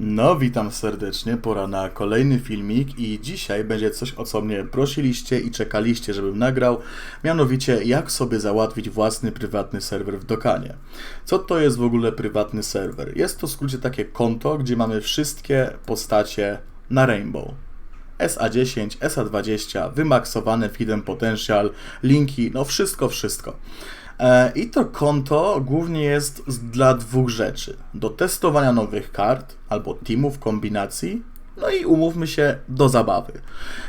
No, witam serdecznie. Pora na kolejny filmik i dzisiaj będzie coś, o co mnie prosiliście i czekaliście, żebym nagrał. Mianowicie, jak sobie załatwić własny prywatny serwer w Dokanie. Co to jest w ogóle prywatny serwer? Jest to w skrócie takie konto, gdzie mamy wszystkie postacie na Rainbow. SA10, SA20, wymaksowane Hidden Potential, linki, no wszystko, wszystko. E, I to konto głównie jest dla dwóch rzeczy. Do testowania nowych kart albo teamów, kombinacji, no i umówmy się, do zabawy.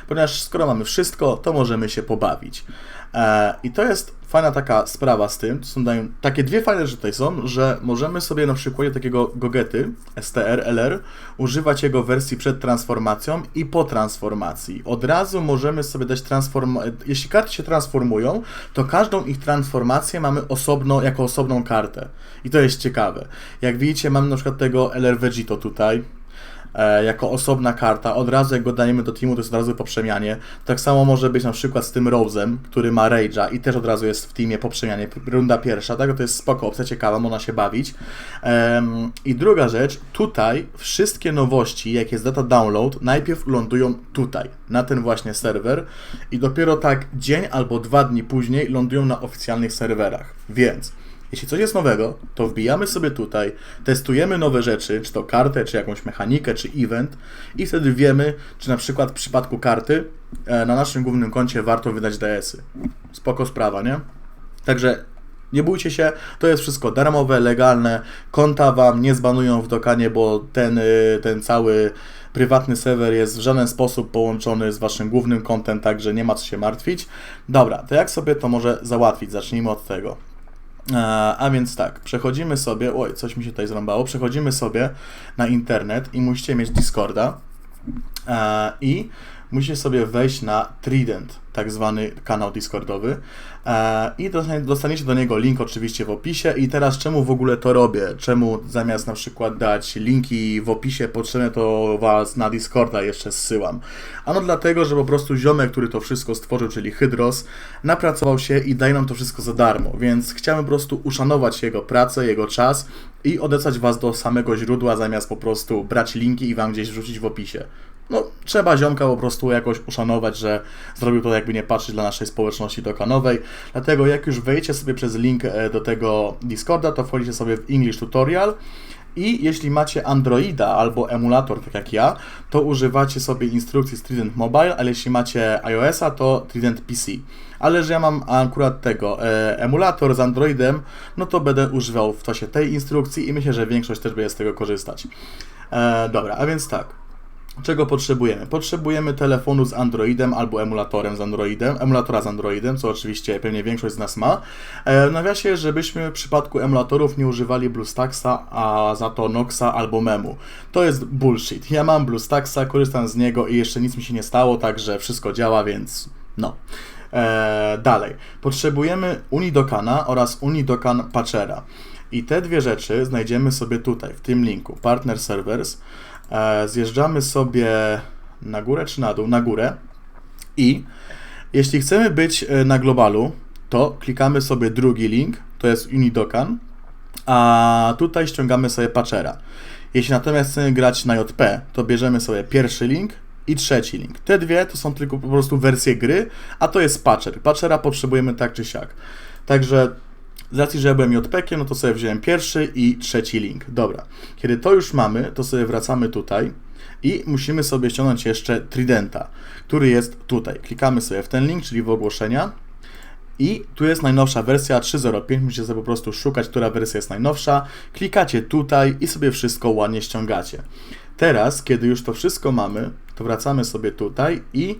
Ponieważ skoro mamy wszystko, to możemy się pobawić. E, I to jest fajna taka sprawa z tym, są dają, takie dwie fajne rzeczy tutaj są, że możemy sobie na przykładzie takiego Gogety, STR, LR, używać jego wersji przed transformacją i po transformacji. Od razu możemy sobie dać transform... Jeśli karty się transformują, to każdą ich transformację mamy osobno, jako osobną kartę. I to jest ciekawe. Jak widzicie, mamy na przykład tego LR Vegito tutaj, jako osobna karta. Od razu jak go dajemy do teamu, to jest od razu po przemianie. Tak samo może być na przykład z tym Rose'em, który ma Rage'a i też od razu jest w teamie po przemianie. Runda pierwsza, tak? To jest spoko, opcja ciekawa, można się bawić. I druga rzecz, tutaj wszystkie nowości, jak jest data download, najpierw lądują tutaj, na ten właśnie serwer i dopiero tak dzień albo dwa dni później lądują na oficjalnych serwerach. Więc jeśli coś jest nowego, to wbijamy sobie tutaj, testujemy nowe rzeczy, czy to kartę, czy jakąś mechanikę, czy event i wtedy wiemy, czy na przykład w przypadku karty e, na naszym głównym koncie warto wydać DS-y. Spoko sprawa, nie? Także nie bójcie się, to jest wszystko darmowe, legalne, konta wam nie zbanują w dokanie, bo ten, y, ten cały prywatny serwer jest w żaden sposób połączony z waszym głównym kontem, także nie ma co się martwić. Dobra, to jak sobie to może załatwić? Zacznijmy od tego. E, A więc tak, przechodzimy sobie, oj, coś mi się tutaj zrąbało, przechodzimy sobie na internet i musicie mieć Discorda. E, i musicie sobie wejść na Trident, tak zwany kanał Discordowy e, i dostanie- dostaniecie do niego link oczywiście w opisie i teraz czemu w ogóle to robię? Czemu zamiast na przykład dać linki w opisie potrzebne to was na Discorda jeszcze zsyłam? Ano dlatego, że po prostu ziomek, który to wszystko stworzył, czyli Hydros, napracował się i daje nam to wszystko za darmo, więc chciałem po prostu uszanować jego pracę, jego czas i odesłać was do samego źródła, zamiast po prostu brać linki i wam gdzieś wrzucić w opisie. No, trzeba ziomka po prostu jakoś uszanować, że zrobił to jakby nie patrzeć dla naszej społeczności dokanowej. Dlatego jak już wejdziecie sobie przez link e, do tego Discorda, to wchodzicie sobie w English Tutorial i jeśli macie Androida albo emulator, tak jak ja, to używacie sobie instrukcji z Trident Mobile, ale jeśli macie iOS-a, to Trident PC. Ale że ja mam akurat tego e, emulator z Androidem, no to będę używał w czasie tej instrukcji i myślę, że większość też będzie z tego korzystać. E, dobra, a więc tak. Czego potrzebujemy? Potrzebujemy telefonu z Androidem albo emulatorem z Androidem, emulatora z Androidem, co oczywiście pewnie większość z nas ma. E, w nawiasie, żebyśmy w przypadku emulatorów nie używali BlueStacksa, a za to Noxa albo Memu. To jest bullshit. Ja mam BlueStacksa, korzystam z niego i jeszcze nic mi się nie stało, także wszystko działa, więc no. E, dalej. Potrzebujemy Unidokana oraz Unidokan Patchera. I te dwie rzeczy znajdziemy sobie tutaj, w tym linku. Partner Servers. E, zjeżdżamy sobie na górę czy na dół? Na górę. I jeśli chcemy być e, na globalu, to klikamy sobie drugi link, to jest Unidokan, a tutaj ściągamy sobie Patchera. Jeśli natomiast chcemy grać na JP, to bierzemy sobie pierwszy link i trzeci link. Te dwie to są tylko po prostu wersje gry, a to jest Patcher. Patchera potrzebujemy tak czy siak. Także z racji, że ja byłem JPK, no to sobie wziąłem pierwszy i trzeci link. Dobra. Kiedy to już mamy, to sobie wracamy tutaj i musimy sobie ściągnąć jeszcze Tridenta, który jest tutaj. Klikamy sobie w ten link, czyli w ogłoszenia. I tu jest najnowsza wersja 3.05. Musicie sobie po prostu szukać, która wersja jest najnowsza. Klikacie tutaj i sobie wszystko ładnie ściągacie. Teraz, kiedy już to wszystko mamy, to wracamy sobie tutaj i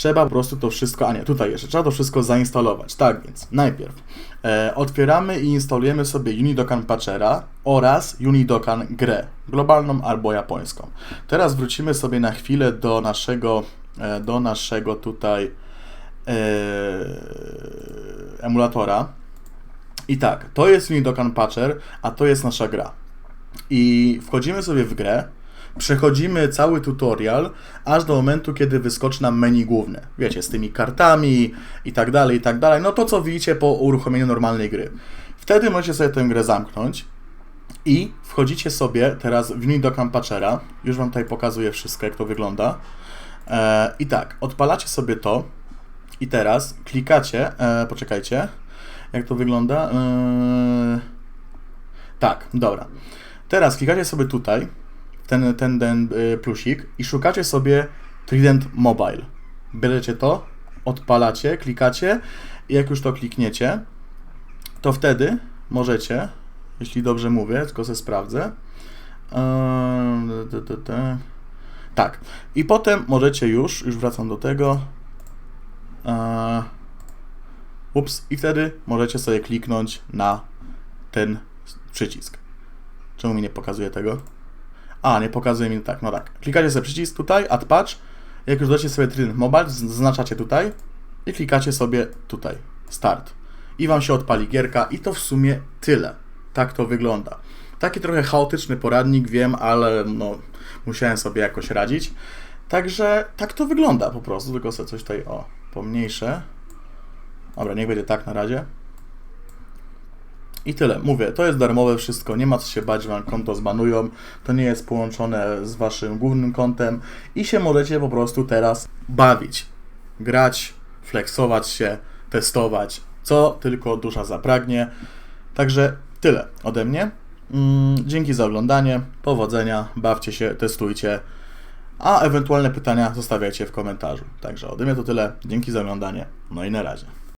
trzeba po prostu to wszystko, a nie, tutaj jeszcze, trzeba to wszystko zainstalować. Tak więc, najpierw e, otwieramy i instalujemy sobie Unidokan Patchera oraz Unidokan grę, globalną albo japońską. Teraz wrócimy sobie na chwilę do naszego, e, do naszego tutaj e, emulatora. I tak, to jest Unidokan Patcher, a to jest nasza gra. I wchodzimy sobie w grę, przechodzimy cały tutorial, aż do momentu, kiedy wyskoczy nam menu główne. Wiecie, z tymi kartami i tak dalej, i tak dalej. No to, co widzicie po uruchomieniu normalnej gry. Wtedy możecie sobie tę grę zamknąć I wchodzicie sobie teraz w Nui do Campachera. Już Wam tutaj pokazuję wszystko, jak to wygląda. E, I tak, odpalacie sobie to i teraz klikacie, e, poczekajcie, jak to wygląda. E, tak, dobra. Teraz klikacie sobie tutaj, ten, ten, ten y, plusik i szukacie sobie Trident Mobile. Bierzecie to, odpalacie, klikacie i jak już to klikniecie, to wtedy możecie, jeśli dobrze mówię, tylko se sprawdzę. Tak. I potem możecie już, już wracam do tego. Eee, ups, i wtedy możecie sobie kliknąć na ten przycisk. Czemu mi nie pokazuje tego? A, nie pokazuje mi tak, no tak. Klikacie sobie przycisk tutaj, Add Patch. Jak już dacie sobie Trident Mobile, zaznaczacie tutaj i klikacie sobie tutaj, Start. I Wam się odpali gierka i to w sumie tyle. Tak to wygląda. Taki trochę chaotyczny poradnik, wiem, ale no, musiałem sobie jakoś radzić. Także tak to wygląda po prostu, tylko sobie coś tutaj, o, pomniejsze. Dobra, niech będzie tak na razie. I tyle. Mówię, to jest darmowe wszystko, nie ma co się bać, wam konto zbanują. To nie jest połączone z waszym głównym kontem i się możecie po prostu teraz bawić, grać, flexować się, testować, co tylko dusza zapragnie. Także tyle ode mnie. Mm, Dzięki za oglądanie, powodzenia, bawcie się, testujcie, a ewentualne pytania zostawiajcie w komentarzu. Także ode mnie to tyle, dzięki za oglądanie, no i na razie.